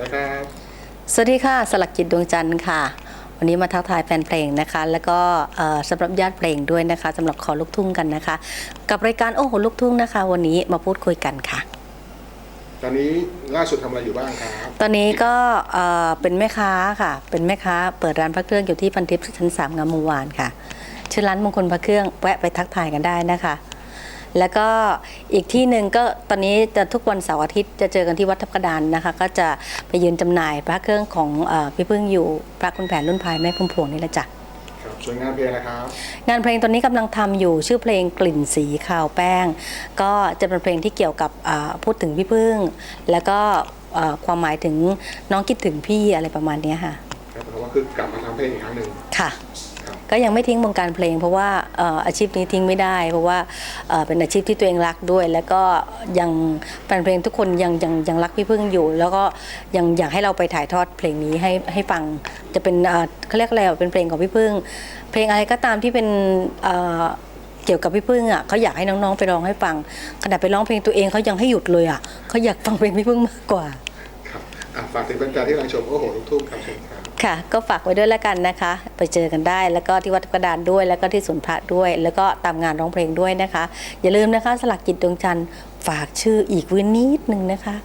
นะครับสวัสดีค่ะสลักจิตดวงจันทร์ค่ะ วันนี้มาทักทายแฟนเพลงนะคะ แล้วก็เอ่อสำหรับญาติเพลงด้วยนะคะสำหรับขอลูกทุ่งกันนะคะ กับรายการโอ้โหลูกทุ่งนะคะ วันนี้มาพูดคุยกันค่ะ ตอนนี้ล่าสุดทำอะไรอยู่บ้างครับตอนนี้ก็เอ่อเป็นแม่ค้าค่ะ เป็นแม่ค้าเปิดร้านพระเครื่องอยู่ที่พันทิพย์ชั้นสามงามวงวานค่ะชื่อร้านมงคลพระเครื่องแวะไปทักทายกันได้นะคะ แล้วก็อีกที่หนึ่งก็ตอนนี้จะทุกวันเสาร์อาทิตย์จะเจอกันที่วัดทับกระดานนะคะ ก็จะไปยืนจำหน่ายพระเครื่องของเออพี่พึ่งอยู่พระคุณแผนรุ่นพายแม่พุ่มพวงนี่แหละจ้ะครับส่วนงานเพลงนะครับงานเพลงตอนนี้กำลังทำอยู่ชื่อเพลงกลิ่นสีข่าวแป้ง ก็จะเป็นเพลงที่เกี่ยวกับอ่าพูดถึงพี่พึ่ง แล้วก็อ่าความหมายถึงน้องคิดถึงพี่อะไรประมาณเนี้ยค่ะครับ เพราะว่าคือกลับมาทำเพลงอีกครั้งหนึ่ง ค่ะครับก็ยังไม่ทิ้งวงการเพลง เพราะว่าเอ่ออาชีพนี้ทิ้งไม่ได้ เพราะว่าเอ่อเป็นอาชีพที่ตัวเองรักด้วย แล้วก็ยังแฟนเพลงทุกคนยังยังยังรักพี่พึ่งอยู่ แล้วก็ยังอยากให้เราไปถ่ายทอดเพลงนี้ให้ให้ฟังจะเป็นเอ่อเขาเรียกอะไรอะเป็นเพลงของพี่พึ่ง เพลงอะไรก็ตามที่เป็นเอ่อเกี่ยวกับพี่พึ่งอะเขาอยากให้น้องๆไปร้องให้ฟังขณะไปร้องเพลงตัวเองเขายังให้หยุดเลยอะเขาอยากฟังเพลงพี่พึ่งมากกว่าครับอะฝากถึงแฟนๆที่กำลังชมโอ้โหลูกทุ่งครับเชิญครับ ค่ะ ก็ฝากไว้ด้วยแล้วกันนะคะ ไปเจอกันได้ แล้วก็ที่วัดกระดานด้วย แล้วก็ที่สวนพระด้วย แล้วก็ตามงานร้องเพลงด้วยนะคะ อย่าลืมนะคะ สลักจิตดวงจันทร์ฝากชื่ออีกวินิดนึงนะคะ